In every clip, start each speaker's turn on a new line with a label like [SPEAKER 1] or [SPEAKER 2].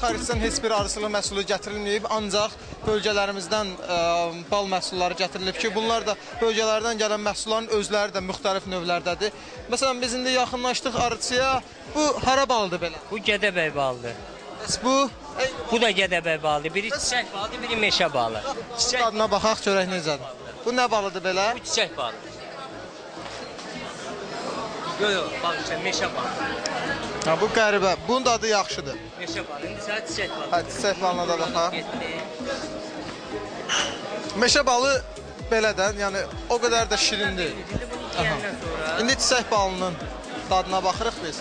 [SPEAKER 1] xaricdən heç bir arıçılıq məhsulu gətirilməyib, ancaq bölgələrimizdən ə, bal məhsulları gətirilib ki, bunlar da bölgələrdən gələn məhsulların özləri də müxtəlif növlərdədir. Məsələn, biz indi yaxınlaşdıq arıçıya. Bu hara balıdır belə?
[SPEAKER 2] Bu Gədəbəy balıdır.
[SPEAKER 1] Bəs bu
[SPEAKER 2] Bu da Gədəbəy balıdır. Biri çiçək balıdır, biri meşə balı. Çiçək,
[SPEAKER 1] adına baxaq görək necədir. Bu nə balıdır belə?
[SPEAKER 2] bu çiçək balıdır. Yox, yox, bax işte meşə balı.
[SPEAKER 1] Ha, bu qəribə. Bunun da adı yaxşıdır.
[SPEAKER 2] Meşə balı. İndi sənə çiçək balı.
[SPEAKER 1] Hə, çiçək balına da baxaq. Meşə balı belədən, yəni o qədər də şirindir.
[SPEAKER 2] İndi bunu yeyəndən sonra
[SPEAKER 1] İndi çiçək balının dadına baxırıq biz.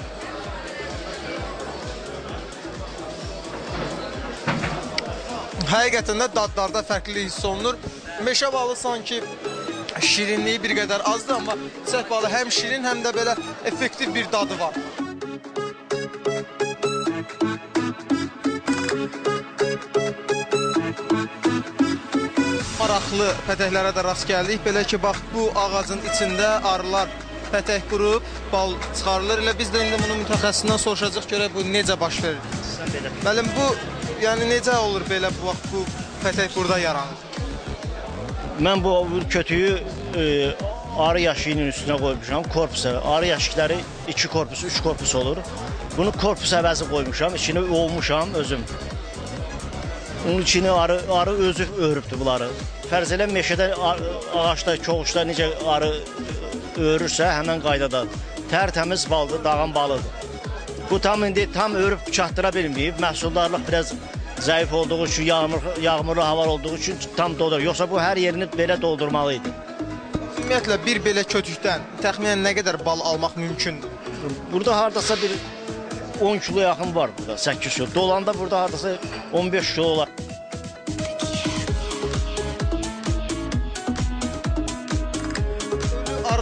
[SPEAKER 1] Həqiqətən də dadlarda fərqlilik hiss olunur. Meşə balı sanki şirinliyi bir qədər azdır, amma çiçək balı həm şirin, həm də belə effektiv bir dadı var. Maraqlı pətəklərə də rast gəldik. Belə ki, bax bu ağacın içində arılar pətək qurub bal çıxarılır. Elə biz də indi bunu mütəxəssisindən soruşacağıq görək bu necə baş verir. Müəllim bu yəni necə olur belə bu vaxt bu pətək burada yaranır?
[SPEAKER 3] Mən bu kötüyü e, arı yaşığının üstünə qoymuşam, korpusa. Arı yaşıqları 2 korpus, 3 korpus olur. Bunu korpus əvəzi qoymuşam, içini ovmuşam özüm. Onun içini arı arı özü örübdür bunları. Fərz elə meşədə a- ağacda, koğuşda necə arı örürsə, həmin qaydada tərtəmiz baldır, dağın balıdır. Bu tam indi tam örüb çatdıra bilməyib. Məhsuldarlıq biraz zəif olduğu üçün, yağmur yağmurlu hava olduğu üçün tam doldur. Yoxsa bu hər yerini belə doldurmalı idi.
[SPEAKER 1] Ümumiyyətlə bir belə kötükdən təxminən nə qədər bal almaq mümkündür?
[SPEAKER 3] Burada hardasa bir 10 kilo yaxın var burada, 8 kilo. Dolanda burada hardasa 15 kilo olar.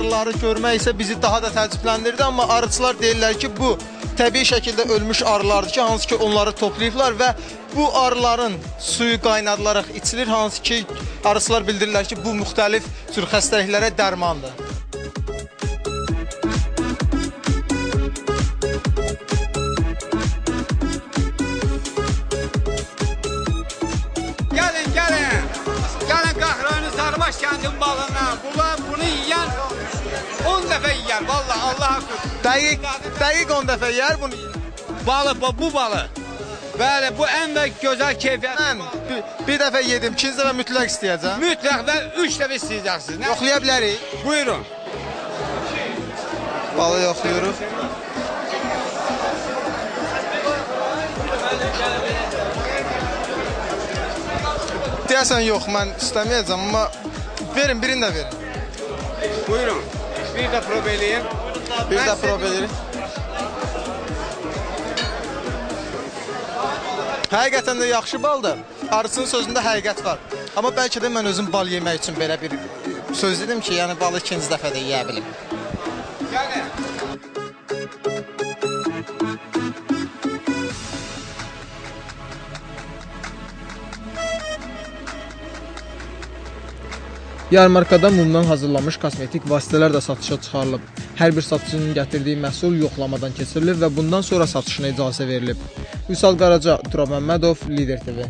[SPEAKER 1] Arıları görmək isə bizi daha da təəccübləndirdi, amma arıçılar deyirlər ki, bu təbii şəkildə ölmüş arılardır ki, hansı ki onları toplayıblar və bu arıların suyu qaynadılaraq içilir, hansı ki arıçılar bildirirlər ki, bu müxtəlif tür xəstəliklərə dərmandır.
[SPEAKER 4] Gelin gelin. Gelin Kahramanı Sarmaş kendin balına. Bunlar bunu yiyen 10 defa yiyen. Vallahi Allah hakkı.
[SPEAKER 1] Dəqiq, dəqiq 10 dəfə yeyər bunu.
[SPEAKER 4] Balı bu, bu balı. Böyle bu en ve güzel keyfiyet.
[SPEAKER 1] Mən bir, bir dəfə yedim, ikinci dəfə mütləq istəyəcəm.
[SPEAKER 4] Mütlak ve 3 defa isteyeceksiniz. Ne?
[SPEAKER 1] Yoxlaya bilərik.
[SPEAKER 4] Buyurun.
[SPEAKER 1] Balı yoxlayırıq. Deyəsən yox, mən istəməyəcəm, amma verin, birini də verin.
[SPEAKER 4] Buyurun. Bir de probeleyin.
[SPEAKER 1] Bir
[SPEAKER 4] Ben
[SPEAKER 1] də prova edirik. Həqiqətən də yaxşı baldır. Arısının sözündə həqiqət var. Amma bəlkə də mən özüm bal yemək üçün belə bir söz dedim ki, yəni balı ikinci dəfə də yeyə bilim.
[SPEAKER 4] Gelin.
[SPEAKER 1] Yarmarkada mumdan hazırlanmış kosmetik vasitələr də satışa çıxarılıb. Hər bir satıcının gətirdiyi məhsul yoxlamadan keçirilir və bundan sonra satışına icazə verilib. Vüsal Qaraca, Turab Məmmədov, Lider TV.